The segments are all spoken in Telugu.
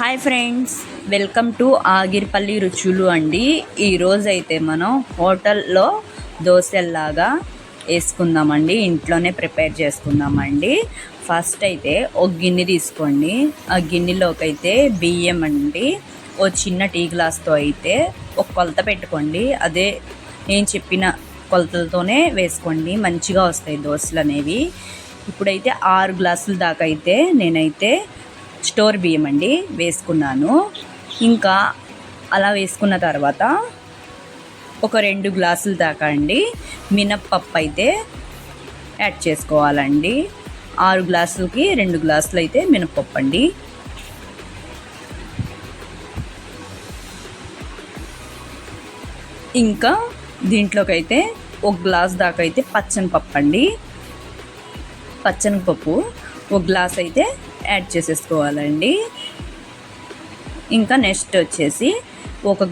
Hi friends welcome to Agiripalli రుచులు అండి. ఈరోజైతే మనం హోటల్లో దోశల్లాగా వేసుకుందామండి ఇంట్లోనే ప్రిపేర్ చేసుకుందామండి. ఫస్ట్ అయితే ఒక గిన్నె తీసుకోండి. ఆ గిన్నెలోకి అయితే బియ్యం అండి ఓ చిన్న టీ గ్లాస్తో అయితే ఒక కొలత పెట్టుకోండి. అదే నేను చెప్పిన కొలతలతోనే వేసుకోండి మంచిగా వస్తాయి దోశలు అనేవి ఇప్పుడైతే ఆరు గ్లాసుల దాకా అయితే నేనైతే స్టోర్ బియ్యం అండి వేసుకున్నాను. ఇంకా అలా వేసుకున్న తర్వాత ఒక రెండు గ్లాసులు దాకా అండి మినప్పప్పు అయితే యాడ్ చేసుకోవాలండి. ఆరు గ్లాసులకి రెండు గ్లాసులు అయితే మినప్పప్పు అండి. ఇంకా దీంట్లోకైతే ఒక గ్లాస్ దాకా అయితే పచ్చని పప్పు అండి. పచ్చని పప్పు ఒక గ్లాస్ అయితే యాడ్ చేసేసుకోవాలండి. ఇంకా నెక్స్ట్ వచ్చేసి ఒక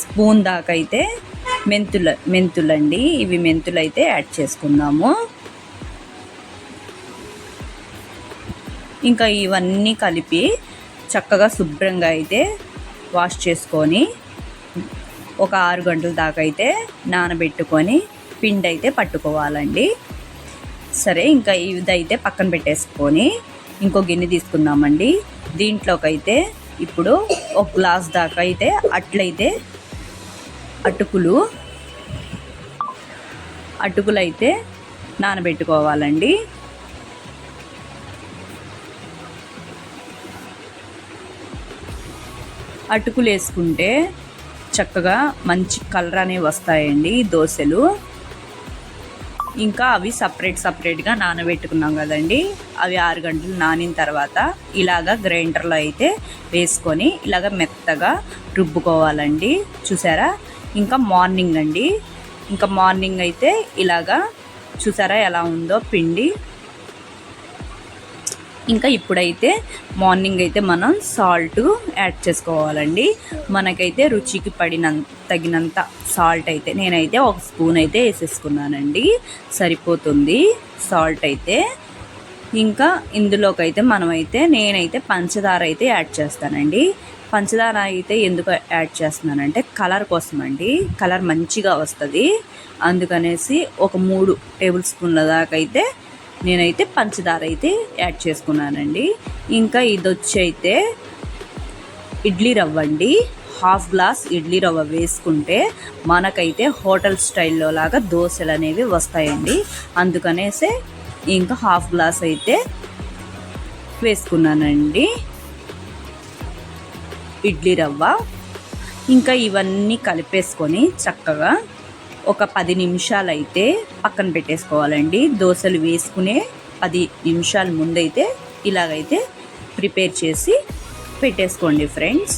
స్పూన్ దాకా అయితే మెంతుల మెంతులండి. ఇవి మెంతులు అయితే యాడ్ చేసుకుందాము. ఇంకా ఇవన్నీ కలిపి చక్కగా శుభ్రంగా అయితే వాష్ చేసుకొని ఒక ఆరు గంటల దాకా అయితే నానబెట్టుకొని పిండి అయితే పట్టుకోవాలండి. సరే ఇంకా ఇదైతే పక్కన పెట్టేసుకొని ఇంకో గిన్నె తీసుకుందామండి. దీంట్లోకైతే ఇప్పుడు ఒక గ్లాస్ దాకా అయితే అట్లయితే అటుకులు అటుకులు అయితే నానబెట్టుకోవాలండి. అటుకులు వేసుకుంటే చక్కగా మంచి కలర్ అనేవి వస్తాయండి దోశలు. ఇంకా అవి సపరేట్ సపరేట్గా నానబెట్టుకున్నాం కదండి. అవి ఆరు గంటలు నానిన తర్వాత ఇలాగ గ్రైండర్లో అయితే వేసుకొని ఇలాగ మెత్తగా రుబ్బుకోవాలండి. చూసారా? ఇంకా మార్నింగ్ అండి. ఇంకా మార్నింగ్ అయితే ఇలాగా చూసారా ఎలా ఉందో పిండి. ఇంకా ఇప్పుడైతే మార్నింగ్ అయితే మనం సాల్ట్ యాడ్ చేసుకోవాలండి. మనకైతే రుచికి పడిన తగినంత సాల్ట్ అయితే నేనైతే ఒక స్పూన్ అయితే వేసేసుకున్నానండి. సరిపోతుంది. సాల్ట్ అయితే ఇంకా ఇందులోకి అయితే మనమైతే నేనైతే పంచదార అయితే యాడ్ చేస్తానండి. పంచదార అయితే ఎందుకు యాడ్ చేస్తున్నానంటే కలర్ కోసం అండి కలర్ మంచిగా వస్తుంది. అందుకనేసి ఒక మూడు టేబుల్ స్పూన్ల దాకా అయితే నేనైతే పంచదార అయితే యాడ్ చేసుకున్నానండి. ఇంకా ఇది వచ్చి అయితే ఇడ్లీ రవ్వ అండి హాఫ్ గ్లాస్ ఇడ్లీ రవ్వ వేసుకుంటే మనకైతే హోటల్ స్టైల్లో లాగా దోశలు అనేవి వస్తాయండి. అందుకనేసే ఇంకా హాఫ్ గ్లాస్ అయితే వేసుకున్నానండి. ఇడ్లీ రవ్వ. ఇంకా ఇవన్నీ కలిపేసుకొని చక్కగా ఒక పది నిమిషాలు అయితే పక్కన పెట్టేసుకోవాలండి. దోశలు వేసుకునే పది నిమిషాల ముందైతే ఇలాగైతే ప్రిపేర్ చేసి పెట్టేసుకోండి ఫ్రెండ్స్.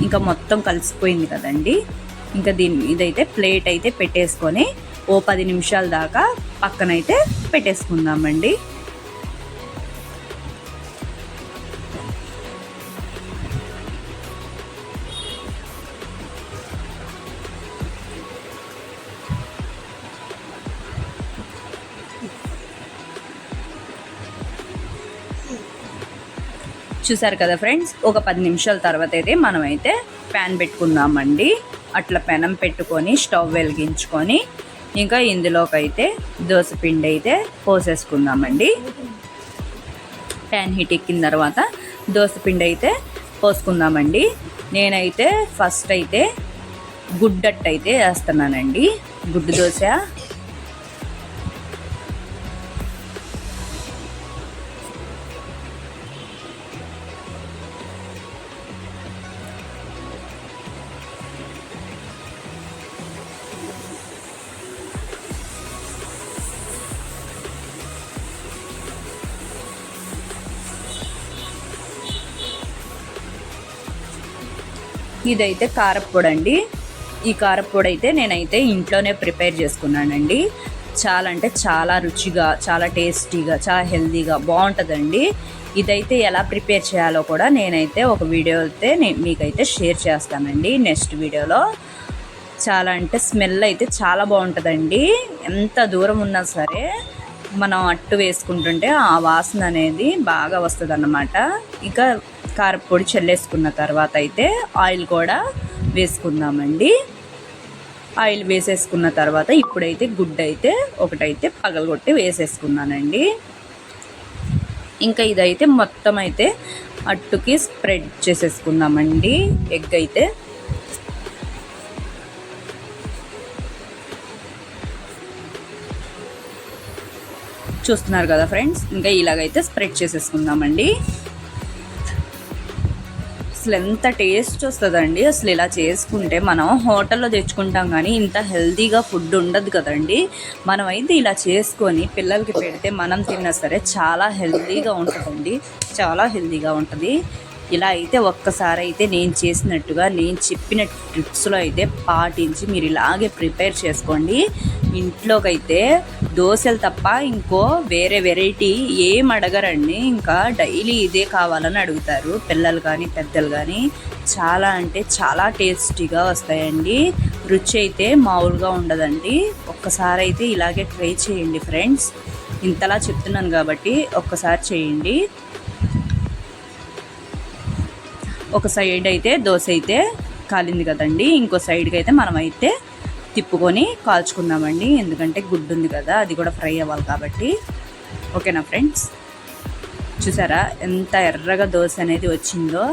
ఇంకా మొత్తం కలిసిపోయింది కదండి. ఇంకా దీని ఇదైతే ప్లేట్ అయితే పెట్టేసుకొని ఓ పది నిమిషాల దాకా పక్కనైతే పెట్టేసుకుందామండి. చూసారు కదా ఫ్రెండ్స్? ఒక పది నిమిషాల తర్వాత అయితే మనమైతే ప్యాన్ పెట్టుకుందామండి. అట్లా పెనం పెట్టుకొని స్టవ్ వెలిగించుకొని ఇంకా ఇందులోకైతే దోశ పిండి అయితే పోసేసుకుందామండి. ప్యాన్ హీట్ ఎక్కిన తర్వాత దోశ పిండి అయితే పోసుకుందామండి. నేనైతే ఫస్ట్ అయితే గుడ్డట్టు అయితే వేస్తున్నానండి. గుడ్డు దోశ ఇదైతే కారప్పొడి అండి ఈ కారప్పొడి అయితే నేనైతే ఇంట్లోనే ప్రిపేర్ చేసుకున్నానండి. చాలా అంటే చాలా రుచిగా చాలా టేస్టీగా చాలా హెల్తీగా బాగుంటుందండి ఇదైతే ఎలా ప్రిపేర్ చేయాలో కూడా నేనైతే ఒక వీడియో అయితే మీకైతే షేర్ చేస్తానండి నెక్స్ట్ వీడియోలో. చాలా అంటే స్మెల్ అయితే చాలా బాగుంటుందండి ఎంత దూరం ఉన్నా సరే మనం అట్టు వేసుకుంటుంటే ఆ వాసన అనేది బాగా వస్తుంది అన్నమాట ఇక కారపొడి చల్లేసుకున్న తర్వాత అయితే ఆయిల్ కూడా వేసుకుందామండి. ఆయిల్ వేసేసుకున్న తర్వాత ఇప్పుడైతే గుడ్డ అయితే ఒకటైతే పగలగొట్టి వేసేసుకున్నానండి. ఇంకా ఇదైతే మొత్తం అయితే అట్టుకి స్ప్రెడ్ చేసేసుకుందామండి. ఎగ్ అయితే చూస్తున్నారు కదా ఫ్రెండ్స్? ఇంకా ఇలాగైతే స్ప్రెడ్ చేసేసుకుందామండి. అసలు ఎంత టేస్ట్ వస్తుందండి? అసలు ఇలా చేసుకుంటే మనం హోటల్లో తెచ్చుకుంటాం కానీ ఇంత హెల్తీగా ఫుడ్ ఉండదు కదండి. మనం అయితే ఇలా చేసుకొని పిల్లలకి పెడితే మనం తిన్నా సరే చాలా హెల్తీగా ఉంటుందండి. చాలా హెల్తీగా ఉంటుంది. ఇలా అయితే ఒక్కసారి అయితే నేను చేసినట్టుగా నేను చెప్పిన ట్రిప్స్లో అయితే పాటించి మీరు ఇలాగే ప్రిపేర్ చేసుకోండి. ఇంట్లోకైతే దోశలు తప్ప ఇంకో వేరే వెరైటీ ఏం అడగరండి. ఇంకా డైలీ ఇదే కావాలని అడుగుతారు. పిల్లలు కానీ పెద్దలు కానీ చాలా అంటే చాలా టేస్టీగా వస్తాయండి. రుచి అయితే మామూలుగా ఉండదండి. ఒక్కసారి అయితే ఇలాగే ట్రై చేయండి ఫ్రెండ్స్. ఇంతలా చెప్తున్నాను కాబట్టి ఒక్కసారి చేయండి. ఒక సైడ్ అయితే దోశ అయితే కాలింది కదండి ఇంకో సైడ్కి అయితే మనం అయితే తిప్పుకొని కాల్చుకుందామండి. ఎందుకంటే గుడ్డు ఉంది కదా అది కూడా ఫ్రై అవ్వాలి కాబట్టి. ఓకేనా ఫ్రెండ్స్? చూసారా ఎంత ఎర్రగా దోశ అనేది వచ్చిందో?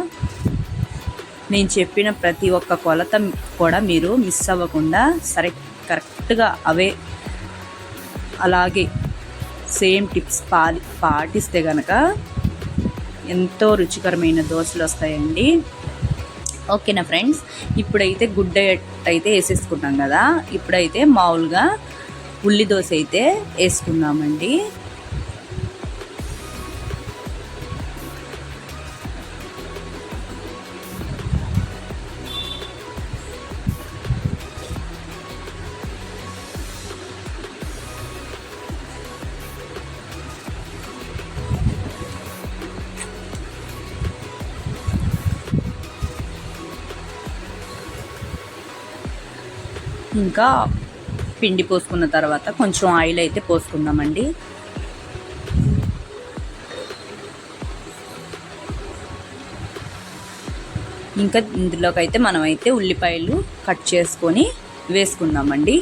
నేను చెప్పిన ప్రతి ఒక్క కొలత కూడా మీరు మిస్ అవ్వకుండా సరే కరెక్ట్గా అవే అలాగే సేమ్ టిప్స్ పాలి పాటిస్తే కనుక ఎంతో రుచికరమైన దోశలు వస్తాయండి. ఓకేనా ఫ్రెండ్స్ ఇప్పుడైతే గుడ్డ అయితే వేసేసుకున్నాం కదా. ఇప్పుడైతే మామూలుగా ఉల్లి దోశ అయితే వేసుకున్నామండి ఇంకా పిండి పోసుకున్న తర్వాత కొంచెం ఆయిల్ అయితే పోసుకుందామండి. ఇంకా ఇందులోకి అయితే మనమైతే ఉల్లిపాయలు కట్ చేసుకొని వేసుకుందామండి.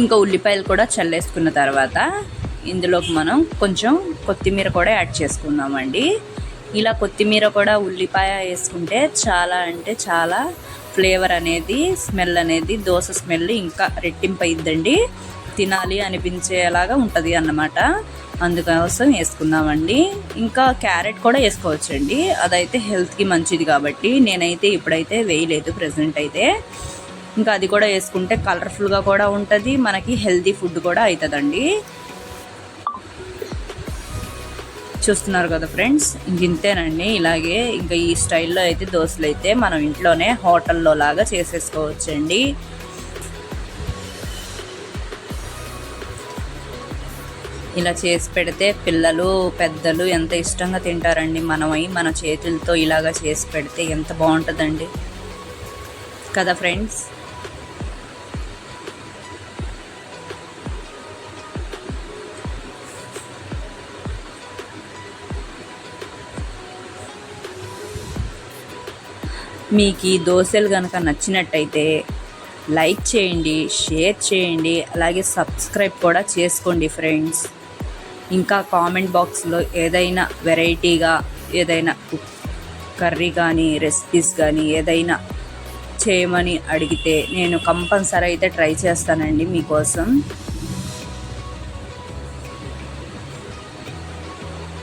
ఇంకా ఉల్లిపాయలు కూడా చల్లేసుకున్న తర్వాత ఇందులోకి మనం కొంచెం కొత్తిమీర కూడా యాడ్ చేసుకుందామండి. ఇలా కొత్తిమీర కూడా ఉల్లిపాయ వేసుకుంటే చాలా అంటే చాలా ఫ్లేవర్ అనేది స్మెల్ అనేది దోశ స్మెల్ ఇంకా రెట్టింపు అయిందండి తినాలి అనిపించేలాగా ఉంటుంది అన్నమాట. అందుకోసం వేసుకుందామండి. ఇంకా క్యారెట్ కూడా వేసుకోవచ్చండి. అదైతే హెల్త్కి మంచిది కాబట్టి నేనైతే ఇప్పుడైతే వేయలేదు ప్రజెంట్ అయితే. ఇంకా అది కూడా వేసుకుంటే కలర్ఫుల్గా కూడా ఉంటుంది. మనకి హెల్తీ ఫుడ్ కూడా అవుతుందండి చూస్తున్నారు కదా ఫ్రెండ్స్ ఇంక ఇంతేనండి. ఇలాగే ఇంకా ఈ స్టైల్లో అయితే దోశలు అయితే మనం ఇంట్లోనే హోటల్లో లాగా చేసేసుకోవచ్చండి. ఇలా చేసి పెడితే పిల్లలు పెద్దలు ఎంత ఇష్టంగా తింటారండి. మనమై మన చేతులతో ఇలాగా చేసి పెడితే ఎంత బాగుంటుందండి. కదా ఫ్రెండ్స్ మీకు ఈ దోశలు కనుక నచ్చినట్టయితే లైక్ చేయండి షేర్ చేయండి అలాగే సబ్స్క్రైబ్ కూడా చేసుకోండి ఫ్రెండ్స్. ఇంకా కామెంట్ బాక్స్లో ఏదైనా వెరైటీగా ఏదైనా కర్రీ కానీ రెసిపీస్ కానీ ఏదైనా చేయమని అడిగితే నేను కంపల్సరీ అయితే ట్రై చేస్తానండి మీకోసం.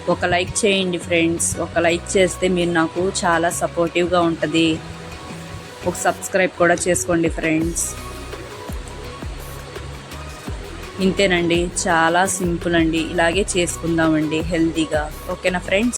ఒక లైక్ చేయండి ఫ్రెండ్స్ ఒక లైక్ చేస్తే మీరు నాకు చాలా సపోర్టివ్గా ఉంటుంది. ఒక సబ్స్క్రైబ్ కూడా చేసుకోండి ఫ్రెండ్స్ ఇంతేనండి. చాలా సింపుల్ అండి. ఇలాగే చేసుకుందామండి హెల్తీగా ఓకేనా ఫ్రెండ్స్